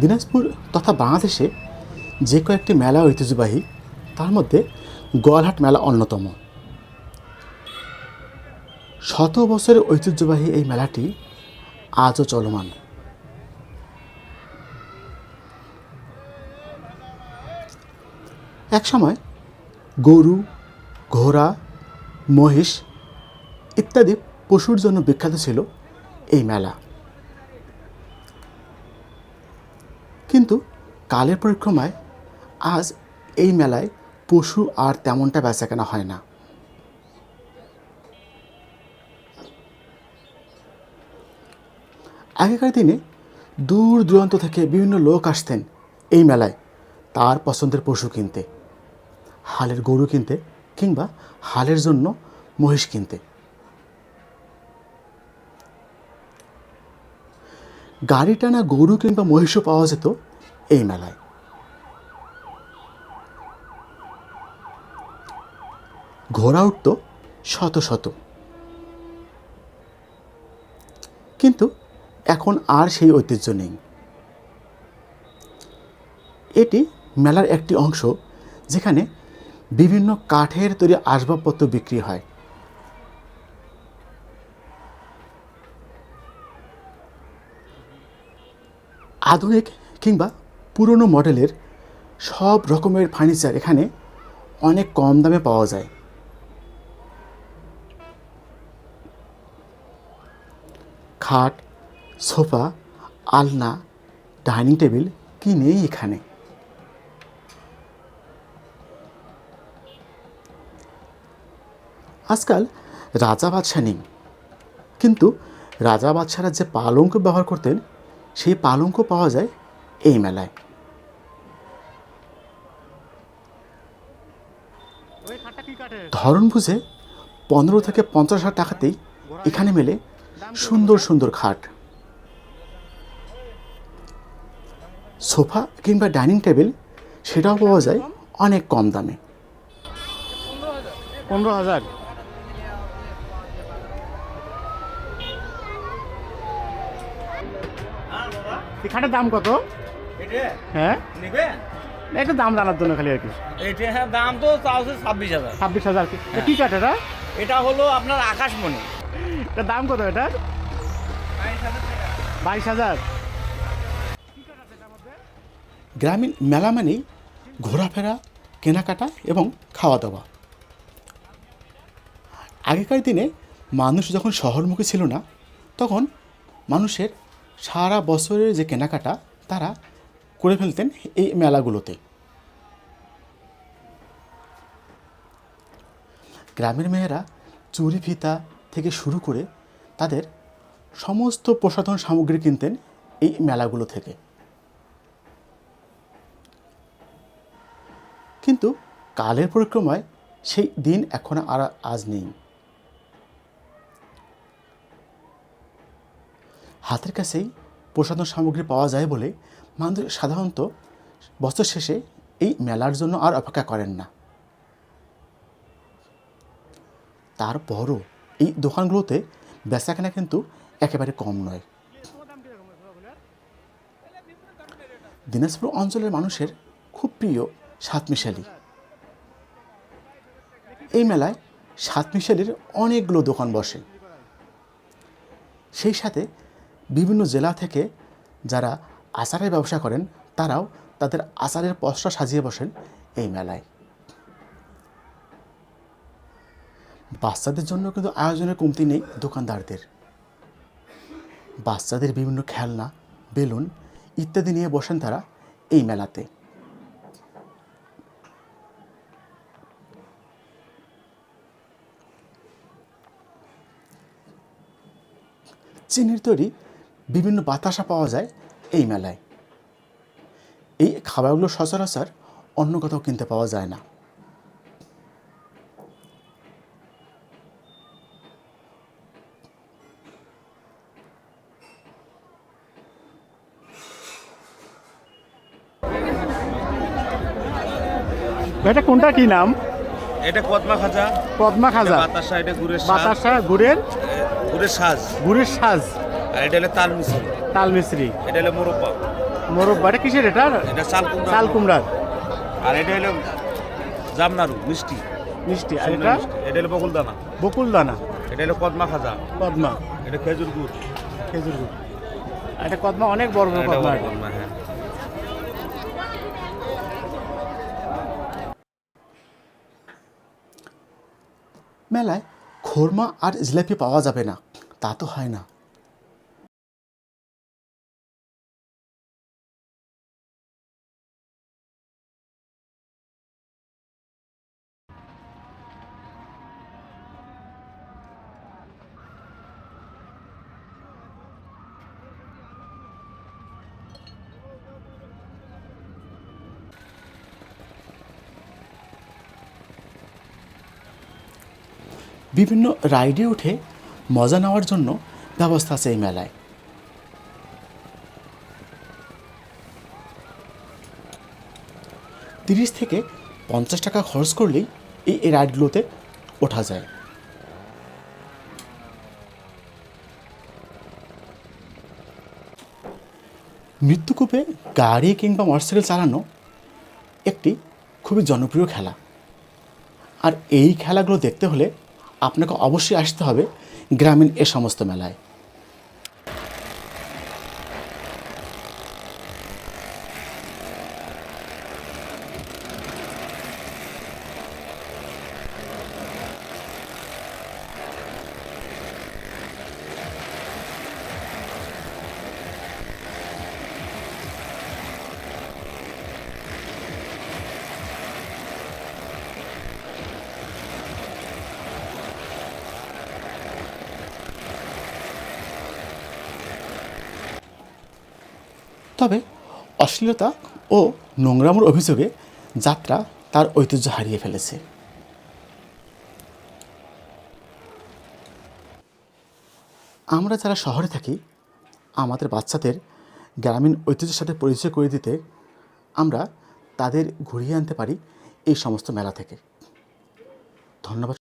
দিনাজপুর তথা বাংলাদেশে যে কয়েকটি মেলা ঐতিহ্যবাহী, তার মধ্যে গোয়ালহাট মেলা অন্যতম। শত বছরের ঐতিহ্যবাহী এই মেলাটি আজও চলমান। একসময় গরু, ঘোড়া, মহিষ ইত্যাদি পশুর জন্য বিখ্যাত ছিল এই মেলা। কিন্তু কালের পরিক্রমায় আজ এই মেলায় পশু আর তেমনটা বেচাকেনা হয় না। আগেকার দিনে দূর দূরান্ত থেকে বিভিন্ন লোক আসতেন এই মেলায় তার পছন্দের পশু কিনতে, হালের গরু কিনতে কিংবা হালের জন্য মহিষ কিনতে। গাড়ি টানা গরু কিংবা মহিষও পাওয়া যেত এই মেলায়। ঘোড়া উঠত শত শত। কিন্তু এখন আর সেই ঐতিহ্য নেই। এটি মেলার একটি অংশ যেখানে বিভিন্ন কাঠের তৈরি আসবাবপত্র বিক্রি হয়। আধুনিক কিংবা পুরনো মডেলের সব রকমের ফার্নিচার এখানে অনেক কম দামে পাওয়া যায়। খাট, সোফা, আলনা, ডাইনিং টেবিল কি নেই এখানে? আজকাল রাজা বাদশাহ নেই। কিন্তু রাজা বাদশারা যে পালঙ্ক ব্যবহার করতেন সেই পালঙ্ক পাওয়া যায় এই মেলায়। ধরন বুঝে পনেরো থেকে পঞ্চাশ হাজার টাকাতেই এখানে মেলে সুন্দর সুন্দর খাট। সোফা কিংবা ডাইনিং টেবিল সেটাও পাওয়া যায় অনেক কম দামে। পনেরো হাজার। খাটের দাম কত? এটা? হ্যাঁ? একটু দাম জানার জন্য খালি আর কি। এটা হ্যাঁ দাম তো চাও ছাব্বিশ হাজার। ছাব্বিশ হাজার কি? এটা কি কাঠ এটা? এটা হলো আপনার আকাশমণি। এটার দাম কত এটা? বাইশ হাজার গ্রামীণ মেলা মানেই ঘোরাফেরা কেনাকাটা এবং খাওয়া দাওয়া আগেকার দিনে মানুষ যখন শহরমুখী ছিল না তখন মানুষের সারা বছরের যে কেনাকাটা, তারা করে ফেলতেন এই মেলাগুলোতে। গ্রামের মেয়েরা চুরি ফিতা থেকে শুরু করে তাদের সমস্ত প্রসাধন সামগ্রী কিনতেন এই মেলাগুলো থেকে। কিন্তু কালের পরিক্রমায় সেই দিন এখন আর আজ নেই। হাতের কাছেই প্রসাধন সামগ্রী পাওয়া যায় বলে মানুষ সাধারণত বছর শেষে এই মেলার জন্য আর অপেক্ষা করেন না। তারপরও এই দোকানগুলোতে বেচাকেনা কিন্তু একেবারে কম নয়। দিনাজপুর অঞ্চলের মানুষের খুব প্রিয় সাতমিশালি। এই মেলায় সাতমিশালির অনেকগুলো দোকান বসে। সেই সাথে বিভিন্ন জেলা থেকে যারা আচারের ব্যবসা করেন, তারাও তাদের আচারের পসরা সাজিয়ে বসেন এই মেলায়। বাচ্চাদের জন্য কিন্তু আয়োজনের কমতি নেই দোকানদারদের। বাচ্চাদের বিভিন্ন খেলনা, বেলুন ইত্যাদি নিয়ে বসেন তারা এই মেলাতে। চিনির তৈরি বিভিন্ন বাতাসা পাওয়া যায় এই মেলায়। এই খাবারগুলো সচরাচর অন্য কোথাও কিনতে পাওয়া যায় না। এটা কোনটা? কি নাম? এটা কদমা খাজা। পদ্মা খাজা। বাতাসা এটা গুড়ের সাজ বাতাসা গুড়ের? গুড়ের সাজ। গুড়ের সাজ। আর এটা হলো তাল মিশরি। তাল মিশ্রি। এটা হলো মোরব্বা। মোরব্বা এটা কিসের এটা? এটা চাল কুমড়া চাল কুমড়ার। আর এটা হলো জামনারু মিষ্টি। মিষ্টি আর এটা? এটা হলো বকুল দানা বকুল দানা এটা হলো কদমা খাজা। কদমা। এটা খেজুর গুড়। খেজুর গুড়। এটা কদমা অনেক বড় বড়। কদমা, হ্যাঁ। মেলায় খোরমা আর জিলাপি পাওয়া যাবে না। তা তো হয় না। বিভিন্ন রাইডে উঠে মজা নেওয়ার জন্য ব্যবস্থা আছে এই মেলায়। তিরিশ থেকে পঞ্চাশ টাকা খরচ করলেই এই রাইডগুলোতে ওঠা যায়। মৃত্যুকূপে গাড়ি কিংবা মোটরসাইকেল চালানো একটি খুবই জনপ্রিয় খেলা। আর এই খেলাগুলো দেখতে হলে আপনাকে অবশ্যই আসতে হবে গ্রামীণ এ সমস্ত মেলায়। তবে অশ্লীলতা ও নোংরামোর অভিযোগে যাত্রা তার ঐতিহ্য হারিয়ে ফেলেছে। আমরা যারা শহরে থাকি, আমাদের বাচ্চাদের গ্রামীণ ঐতিহ্যের সাথে পরিচয় করে দিতে আমরা তাদের ঘুরিয়ে আনতে পারি এই সমস্ত মেলা থেকে। ধন্যবাদ।